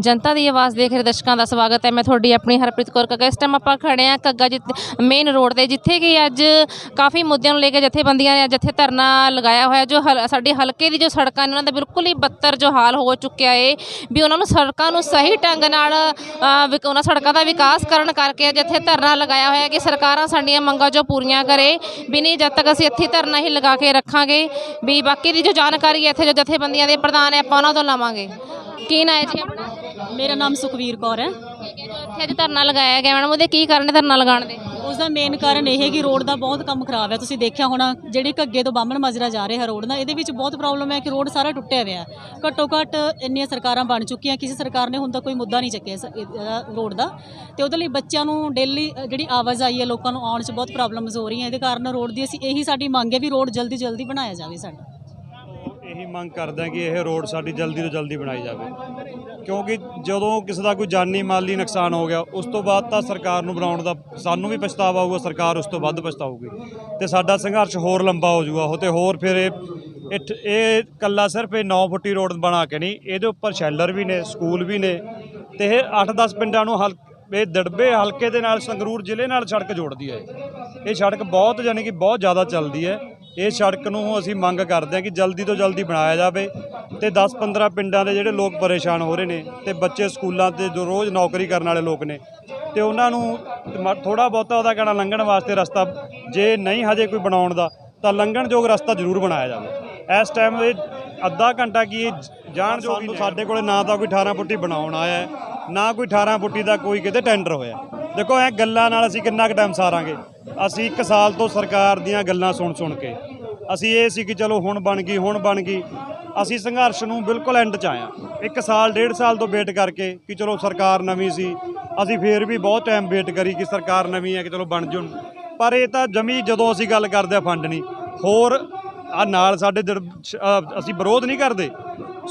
ਜਨਤਾ ਦੀ ਆਵਾਜ਼ ਦੇਖ ਰਹੇ ਦਰਸ਼ਕਾਂ ਦਾ ਸਵਾਗਤ ਹੈ। ਮੈਂ ਤੁਹਾਡੀ ਆਪਣੀ ਹਰਪ੍ਰੀਤ ਕੌਰ ਕੱਗਾ ਇਸ ਟਾਈਮ ਆਪਾਂ ਖੜੇ ਆ ਕੱਗਾ ਜਿੱਥੇ ਮੇਨ ਰੋਡ ਤੇ, ਜਿੱਥੇ ਕਿ ਅੱਜ ਕਾਫੀ ਮੁੱਦਿਆਂ ਨੂੰ ਲੈ ਕੇ ਜਥੇਬੰਦੀਆਂ ਨੇ ਅੱਜ ਇੱਥੇ ਧਰਨਾ ਲਗਾਇਆ ਹੋਇਆ, ਜੋ ਹਲ- ਸਾਡੇ ਹਲਕੇ ਦੀ ਜੋ ਸੜਕਾਂ ਨੇ, ਉਹਨਾਂ ਦਾ ਬਿਲਕੁਲ ਹੀ ਬੱਤਰ ਜੋ ਹਾਲ ਹੋ ਚੁੱਕਿਆ ਏ, ਵੀ ਉਹਨਾਂ ਨੂੰ ਸੜਕਾਂ ਨੂੰ ਸਹੀ ਢੰਗ ਨਾਲ ਵਿਕ- ਉਹਨਾਂ ਸੜਕਾਂ ਦਾ ਵਿਕਾਸ ਕਰਨ ਕਰਕੇ ਅੱਜ ਇੱਥੇ ਧਰਨਾ ਲਗਾਇਆ ਹੋਇਆ ਕਿ ਸਰਕਾਰਾਂ ਸਾਡੀਆਂ ਮੰਗਾਂ ਜੋ ਪੂਰੀਆਂ ਕਰੇ ਵੀ ਨਹੀਂ ਜਦ ਤੱਕ ਅਸੀਂ ਇੱਥੇ ਧਰਨਾ ਹੀ ਲਗਾ ਕੇ ਰੱਖਾਂਗੇ, ਵੀ ਬਾਕੀ ਦੀ ਜੋ ਜਾਣਕਾਰੀ ਇੱਥੇ ਜੋ ਜਥੇਬੰਦੀਆਂ ਦੇ ਪ੍ਰਧਾਨ ਹੈ, ਆਪਾਂ ਉਹਨਾਂ ਤੋਂ ਲਵਾਂਗੇ। ਕੀ ਨਾਂ ਹੈ ਜੀ ਆਪਣਾ? ਮੇਰਾ ਨਾਮ ਸੁਖਵੀਰ ਕੌਰ ਹੈ। ਇੱਥੇ ਅੱਜ ਧਰਨਾ ਲਗਾਇਆ ਗਿਆ ਮੈਡਮ ਉਹਦੇ ਕੀ ਕਾਰਨ ਹੈ ਧਰਨਾ ਲਗਾਉਣ ਦੇ? ਉਸ ਦਾ ਮੇਨ ਕਾਰਨ ਇਹ ਹੈ ਕਿ ਰੋਡ ਦਾ ਬਹੁਤ ਕੰਮ ਖਰਾਬ ਹੈ। ਤੁਸੀਂ ਦੇਖਿਆ ਹੋਣਾ ਜਿਹੜੀ ਘੱਗੇ ਤੋਂ ਬਾਹਮਣ ਮਾਜਰਾ ਜਾ ਰਿਹਾ ਰੋਡ ਦਾ ਇਹਦੇ ਵਿੱਚ ਬਹੁਤ ਪ੍ਰੋਬਲਮ ਹੈ ਕਿ ਰੋਡ ਸਾਰਾ ਟੁੱਟਿਆ ਹੋਇਆ ਹੈ। ਘੱਟੋ ਘੱਟ ਇੰਨੀਆਂ ਸਰਕਾਰਾਂ ਬਣ ਚੁੱਕੀਆਂ ਕਿਸੇ ਸਰਕਾਰ ਨੇ ਹੁਣ ਤੱਕ ਕੋਈ ਮੁੱਦਾ ਨਹੀਂ ਚੱਕਿਆ ਇਸ ਇਹਦਾ ਰੋਡ ਦਾ। ਤੇ ਉਹਦੇ ਲਈ ਬੱਚਿਆਂ ਨੂੰ ਡੇਲੀ ਜਿਹੜੀ ਆਵਾਜਾਈ ਹੈ ਲੋਕਾਂ ਨੂੰ ਆਉਣ 'ਚ ਬਹੁਤ ਪ੍ਰੋਬਲਮਸ ਹੋ ਰਹੀਆਂ। ਇਹਦੇ ਕਾਰਨ ਰੋਡ ਦੀ ਅਸੀਂ ਇਹੀ ਸਾਡੀ ਮੰਗ ਹੈ ਵੀ ਰੋਡ ਜਲਦੀ ਜਲਦੀ ਬਣਾਇਆ ਜਾਵੇ ਸਾਡਾ। ਇਹੀ ਮੰਗ ਕਰਦਾ ਕਿ ਇਹ ਰੋਡ ਸਾਡੀ ਜਲਦੀ ਤੋਂ ਜਲਦੀ ਬਣਾਈ ਜਾਵੇ। ਕਿਉਂਕਿ ਜਦੋਂ ਕਿਸੇ ਦਾ ਕੋਈ ਜਾਨੀ ਮਾਲੀ ਨੁਕਸਾਨ ਹੋ ਗਿਆ, ਉਸ ਤੋਂ ਬਾਅਦ ਤਾਂ ਸਰਕਾਰ ਨੂੰ ਬਣਾਉਣ ਦਾ ਸਾਨੂੰ ਵੀ ਪਛਤਾਵਾ ਆਊਗਾ ਸਰਕਾਰ ਉਸ ਤੋਂ ਵੱਧ ਪਛਤਾਊਗੀ। ਤੇ ਸਾਡਾ ਸੰਘਰਸ਼ ਹੋਰ ਲੰਬਾ ਹੋ ਜਾਊਗਾ। ਉਹ ਤੇ ਹੋਰ ਫਿਰ ਇਹ ਇਹ ਇਹ ਕੱਲਾ ਸਿਰਫ ਇਹ 9 ਫੁੱਟੀ ਰੋਡ ਬਣਾ ਕੇ ਨਹੀਂ, ਇਹਦੇ ਉੱਪਰ ਸ਼ੈਲਰ ਵੀ ਨੇ, ਸਕੂਲ ਵੀ ਨੇ ਤੇ ਇਹ 8-10 ਪਿੰਡਾਂ ਨੂੰ ਹਲ, ਇਹ ਦੜਬੇ ਹਲਕੇ ਦੇ ਨਾਲ ਸੰਗਰੂਰ ਜ਼ਿਲ੍ਹੇ ਨਾਲ ਸੜਕ ਜੋੜਦੀ ਹੈ। ਇਹ। ਇਹ ਸੜਕ ਬਹੁਤ ਯਾਨੀ ਕਿ ਬਹੁਤ ਜ਼ਿਆਦਾ ਚੱਲਦੀ ਹੈ। ਇਹ ਸੜਕ ਨੂੰ ਅਸੀਂ ਮੰਗ ਕਰਦੇ ਹਾਂ ਕਿ ਜਲਦੀ ਤੋਂ ਜਲਦੀ ਬਣਾਇਆ ਜਾਵੇ ਤੇ 10-15 ਪਿੰਡਾਂ ਦੇ ਜਿਹੜੇ ਲੋਕ ਪਰੇਸ਼ਾਨ ਹੋ ਰਹੇ ਨੇ ਤੇ ਬੱਚੇ ਸਕੂਲਾਂ ਤੇ ਜੋ ਰੋਜ਼ ਨੌਕਰੀ ਕਰਨ ਵਾਲੇ ਲੋਕ ਨੇ ਤੇ ਉਹਨਾਂ ਨੂੰ ਥੋੜਾ ਬਹੁਤਾ ਉਹਦਾ ਕਹਿਣਾ ਲੰਘਣ ਵਾਸਤੇ ਰਸਤਾ ਜੇ ਨਹੀਂ ਹਜੇ ਕੋਈ ਬਣਾਉਣ ਦਾ ਤਾਂ ਲੰਘਣ ਯੋਗ ਰਸਤਾ ਜ਼ਰੂਰ ਬਣਾਇਆ ਜਾਵੇ। ਇਸ ਟਾਈਮ ਇਹ ਅੱਧਾ ਘੰਟਾ ਕੀ ਜਾਣ ਜੋ ਸਾਡੇ ਕੋਲੇ ਨਾ ਤਾਂ ਕੋਈ 18 ਫੁੱਟੀ ਬਣਾਉਣ ਆਇਆ ਨਾ ਕੋਈ 18 ਫੁੱਟੀ ਦਾ ਕੋਈ ਕਿਤੇ ਟੈਂਡਰ ਹੋਇਆ ਦੇਖੋ, ਇਹ ਗੱਲਾਂ ਨਾਲ ਅਸੀਂ ਕਿੰਨਾ ਕੁ ਟਾਈਮ ਸਾਰਾਂਗੇ। ਅਸੀਂ ਇੱਕ ਸਾਲ ਤੋਂ ਸਰਕਾਰ ਦੀਆਂ ਗੱਲਾਂ ਸੁਣ ਸੁਣ ਕੇ। ਅਸੀਂ ਇਹ ਸੀ ਕਿ ਚਲੋ ਹੁਣ ਬਣ ਗਈ, ਹੁਣ ਬਣ ਗਈ। ਅਸੀਂ ਸੰਘਰਸ਼ ਨੂੰ ਬਿਲਕੁਲ ਐਂਡ 'ਚ ਆਇਆ ਇੱਕ ਸਾਲ, ਡੇਢ ਸਾਲ ਤੋਂ ਵੇਟ ਕਰਕੇ ਕਿ ਚਲੋ ਸਰਕਾਰ ਨਵੀਂ ਸੀ। ਅਸੀਂ ਫੇਰ ਵੀ ਬਹੁਤ ਟਾਈਮ ਵੇਟ ਕਰੀ ਕਿ ਸਰਕਾਰ ਨਵੀਂ ਹੈ ਕਿ ਚਲੋ ਬਣ ਜੂਣ। ਪਰ ਇਹ ਤਾਂ ਜਮੀ ਜਦੋਂ ਅਸੀਂ ਗੱਲ ਕਰਦੇ ਆ ਫੰਡ ਨਹੀਂ। ਹੋਰ ਆ ਨਾਲ ਸਾਡੇ ਜੜ- ਅਸੀਂ ਵਿਰੋਧ ਨਹੀਂ ਕਰਦੇ।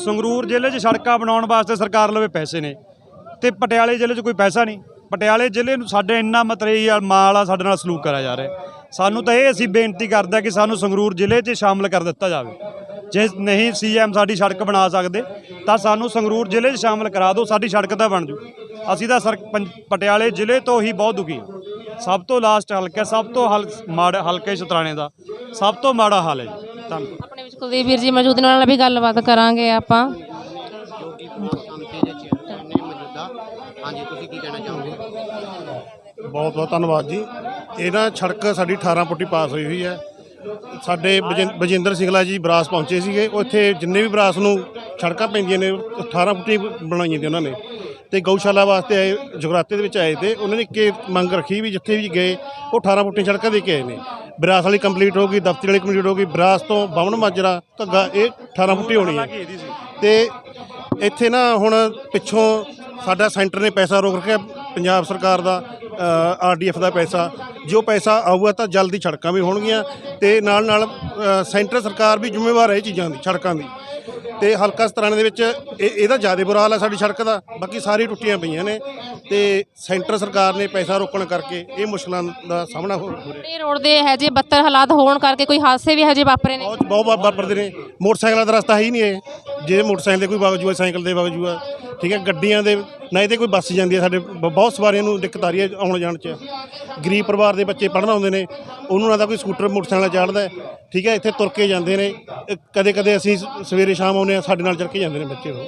ਸੰਗਰੂਰ ਜ਼ਿਲ੍ਹੇ 'ਚ ਸੜਕਾਂ ਬਣਾਉਣ ਵਾਸਤੇ ਸਰਕਾਰ ਲਵੇ ਪੈਸੇ ਨੇ। ਤੇ ਪਟਿਆਲੇ ਜ਼ਿਲ੍ਹੇ 'ਚ ਕੋਈ ਪੈਸਾ ਨਹੀਂ। ਪਟਿਆਲੇ ਜ਼ਿਲ੍ਹੇ ਨੂੰ ਸਾਡੇ ਇੰਨਾ ਮਤਰੇਈ ਮਾਲ ਆ, ਸਾਡੇ ਨਾਲ ਸਲੂਕ ਕਰਿਆ ਜਾ ਰਿਹਾ। ਸਾਨੂੰ ਤਾਂ ਇਹ ਅਸੀਂ ਬੇਨਤੀ ਕਰਦਾ ਕਿ ਸਾਨੂੰ ਸੰਗਰੂਰ ਜ਼ਿਲ੍ਹੇ 'ਚ ਸ਼ਾਮਲ ਕਰ ਦਿੱਤਾ ਜਾਵੇ। ਜੇ ਨਹੀਂ ਸੀਐਮ ਸਾਡੀ ਸੜਕ ਬਣਾ ਸਕਦੇ, ਤਾਂ ਸਾਨੂੰ ਸੰਗਰੂਰ ਜ਼ਿਲ੍ਹੇ 'ਚ ਸ਼ਾਮਲ ਕਰਾ ਦਿਓ, ਸਾਡੀ ਸੜਕ ਤਾਂ ਬਣ ਜੂ। ਅਸੀਂ ਤਾਂ ਸਰ ਪੰ- ਪਟਿਆਲੇ ਜ਼ਿਲ੍ਹੇ ਤੋਂ ਹੀ ਬਹੁਤ ਦੁਖੀ ਹਾਂ। ਸਭ ਤੋਂ ਲਾਸਟ ਹਲਕਾ ਸਭ ਤੋਂ ਹਲ, ਮਾੜਾ, ਹਲਕੇ ਸ਼ਤਰਾਣੇ ਦਾ। ਸਭ ਤੋਂ ਮਾੜਾ ਹਾਲ ਹੈ ਜੀ। ਧੰਨਵਾਦ। ਆਪਣੇ ਵਿੱਚ ਕੁਲਦੀਪ ਵੀਰ ਜੀ ਮੌਜੂਦ ਨਾਲ ਵੀ ਗੱਲਬਾਤ ਕਰਾਂਗੇ ਆਪਾਂ। ਹਾਂਜੀ ਤੁਸੀਂ ਕੀ ਕਹਿਣਾ ਚਾਹੋਗੇ? ਬਹੁਤ ਬਹੁਤ ਧੰਨਵਾਦ ਜੀ। ਇਹ ਨਾ ਸੜਕ ਸਾਡੀ 18 ਫੁੱਟੀ ਪਾਸ ਹੋਈ ਹੋਈ ਹੈ। ਸਾਡੇ ਬਜਿੰ- ਬਜਿੰਦਰ ਸਿੰਘਲਾ ਜੀ ਬਰਾਸ ਪਹੁੰਚੇ ਸੀਗੇ। ਉਹ ਇੱਥੇ ਜਿੰਨੇ ਵੀ ਬਰਾਸ ਨੂੰ ਸੜਕਾਂ ਪੈਂਦੀਆਂ ਨੇ ਉਹ 18 ਫੁੱਟੀ ਬਣਾਈਆਂ ਤੇ ਉਹਨਾਂ ਨੇ। ਤੇ ਗਊਸ਼ਾਲਾ ਵਾਸਤੇ ਆਏ ਜਗਰਾਤੇ ਦੇ ਵਿੱਚ ਆਏ ਤੇ ਉਹਨਾਂ ਨੇ ਇੱਕ ਮੰਗ ਰੱਖੀ ਵੀ ਜਿੱਥੇ ਵੀ ਗਏ ਉਹ 18 ਫੁੱਟੀ ਸੜਕਾਂ ਦੇ ਕੇ ਆਏ ਨੇ। ਬਰਾਸ ਵਾਲੀ ਕੰਪਲੀਟ ਹੋ ਗਈ ਦਫ਼ਤਰ ਵਾਲੀ ਕੰਪਲੀਟ ਹੋ ਗਈ ਬਰਾਸ ਤੋਂ ਬਾਵਨ ਮਾਜਰਾ ਧੱਗਾ ਇਹ 18 ਫੁੱਟੀ ਹੋਣੀ ਹੈ। ਤੇ ਇੱਥੇ ਨਾ ਹੁਣ ਪਿੱਛੋਂ ਸਾਡਾ ਸੈਂਟਰ ਨੇ ਪੈਸਾ ਰੋਕ ਰੱਖਿਆ, ਪੰਜਾਬ ਸਰਕਾਰ ਦਾ ਆਰਡੀਐਫ ਦਾ ਪੈਸਾ। ਜੋ ਪੈਸਾ ਆਊਗਾ ਤਾਂ ਜਲਦੀ ਸੜਕਾਂ ਵੀ ਹੋਣਗੀਆਂ ਤੇ ਨਾਲ ਨਾਲ ਸੈਂਟਰ ਸਰਕਾਰ ਵੀ ਜ਼ਿੰਮੇਵਾਰ ਹੈ ਇਹ ਚੀਜ਼ਾਂ ਦੀ, ਸੜਕਾਂ ਦੀ। ਤੇ ਹਲਕਾ ਸਤਰਾਣੇ ਦੇ ਵਿੱਚ ਇਹ ਇਹਦਾ ਜ਼ਿਆਦਾ ਬੁਰਾ ਹਾਲ ਹੈ ਸਾਡੀ ਸੜਕ ਦਾ। ਬਾਕੀ ਸਾਰੀ ਟੁੱਟੀਆਂ ਪਈਆਂ ਨੇ ਤੇ ਸੈਂਟਰ ਸਰਕਾਰ ਨੇ ਪੈਸਾ ਰੋਕਣ ਕਰਕੇ ਇਹ ਮੁਸ਼ਕਲਾਂ ਦਾ ਸਾਹਮਣਾ ਹੋ ਹੋ ਰਿਹਾ। ਇਹ ਰੋਡ ਦੇ ਹੈ ਜੇ ਬੱਤਰ ਹਾਲਾਤ ਹੋਣ ਕਰਕੇ ਕੋਈ ਹਾਦਸੇ ਵੀ ਹਜੇ ਵਾਪਰੇ ਨੇ? ਬਹੁਤ ਬਹੁਤ ਵਾਪਰਦੇ ਨੇ। ਮੋਟਰਸਾਈਕਲਾਂ ਦਾ ਰਸਤਾ ਹੈ ਹੀ ਨਹੀਂ ਇਹ। ਜੇ ਮੋਟਰਸਾਈਕਲ ਦੇ ਕੋਈ ਜੂਆ ਸਾਈਕਲ ਦੇ ਜੂਆ ਠੀਕ ਹੈ ਗੱਡੀਆਂ ਦੇ ਨਾ ਇਹਦੇ ਕੋਈ ਬੱਸ ਜਾਂਦੀ ਹੈ ਸਾਡੇ। ਬ- ਬਹੁਤ ਸਵਾਰੀਆਂ ਨੂੰ ਦਿੱਕਤ ਆ ਰਹੀ ਹੈ ਆਉਣ ਜਾਣ 'ਚ। ਗਰੀਬ ਪਰਿਵਾਰ ਦੇ ਬੱਚੇ ਪੜ੍ਹਨ ਆਉਂਦੇ ਨੇ। ਉਹਨੂੰ ਨਾ ਤਾਂ ਕੋਈ ਸਕੂਟਰ ਮੋਟਰਸਾਈਕਲ ਚੜ੍ਹਦਾ ਹੈ, ਠੀਕ ਹੈ, ਇੱਥੇ ਤੁਰ ਕੇ ਜਾਂਦੇ ਨੇ। ਕਦੇ ਕਦੇ ਅਸੀਂ ਸਵੇਰੇ ਸ਼ਾਮ ਆਉਂਦੇ ਆ ਸਾਡੇ ਨਾਲ ਚੜ ਕੇ ਜਾਂਦੇ ਨੇ ਬੱਚੇ ਉਹ।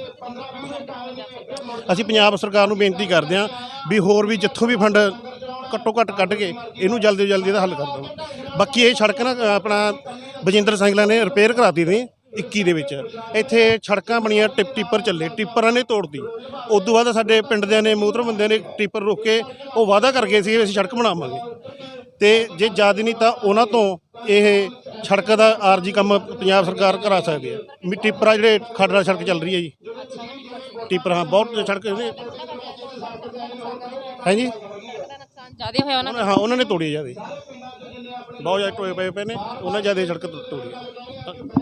ਅਸੀਂ ਪੰਜਾਬ ਸਰਕਾਰ ਨੂੰ ਬੇਨਤੀ ਕਰਦੇ ਹਾਂ ਵੀ ਹੋਰ ਵੀ ਜਿੱਥੋਂ ਵੀ ਫੰਡ ਘੱਟੋ ਘੱਟ ਕੱਢ ਕੇ ਇਹਨੂੰ ਜਲਦੀ ਤੋਂ ਜਲਦੀ ਇਹਦਾ ਹੱਲ ਕਰ ਦਿਓ। ਬਾਕੀ ਇਹ ਸੜਕ ਨਾ ਆਪਣਾ ਬਜਿੰਦਰ ਸਿੰਘਲਾ ਨੇ ਰਿਪੇਅਰ ਕਰਾਤੀ ਨੇ 21 ਦੇ ਵਿੱਚ। ਇੱਥੇ ਸੜਕਾਂ ਬਣੀਆਂ, ਟਿਪ ਟਿੱਪਰ ਚੱਲੇ, ਟਿੱਪਰਾਂ ਨੇ ਤੋੜਤੀ। ਉਸ ਤੋਂ ਬਾਅਦ ਸਾਡੇ ਪਿੰਡ ਦੇ ਨੇ ਮੂਤਰ ਬੰਦਿਆਂ ਨੇ ਟਿੱਪਰ ਰੋਕ ਕੇ ਉਹ ਵਾਅਦਾ ਕਰ ਗਏ ਸੀ ਵੀ ਅਸੀਂ ਸੜਕ ਬਣਾਵਾਂਗੇ। ਤੇ ਜੇ ਜ਼ਿਆਦਾ ਨਹੀਂ ਤਾਂ ਉਹਨਾਂ ਤੋਂ ਇਹ ਸੜਕ ਦਾ ਆਰਜੀ ਕੰਮ ਪੰਜਾਬ ਸਰਕਾਰ ਕਰਾ ਸਕਦੀ ਹੈ। ਵੀ ਟਿੱਪਰਾਂ ਜਿਹੜੇ ਖੜਰਾ ਸੜਕ ਚੱਲ ਰਹੀ ਹੈ ਜੀ। ਟਿੱਪਰ ਹਾਂ ਬਹੁਤ ਸੜਕ ਨੇ। ਹੈ ਜੀ? ਜ਼ਿਆਦਾ ਹੋਇਆ ਉਹਨਾਂ ਉਹਨਾਂ ਹਾਂ ਉਹਨਾਂ ਨੇ ਤੋੜੀ ਜਿਆਦੇ। ਬਹੁਤ ਜ਼ਿਆਦਾ ਟੋਏ ਪਏ ਪਏ ਨੇ ਉਹਨਾਂ ਜਿਆਦੇ ਸੜਕ ਤੋੜੀ ਹੈ।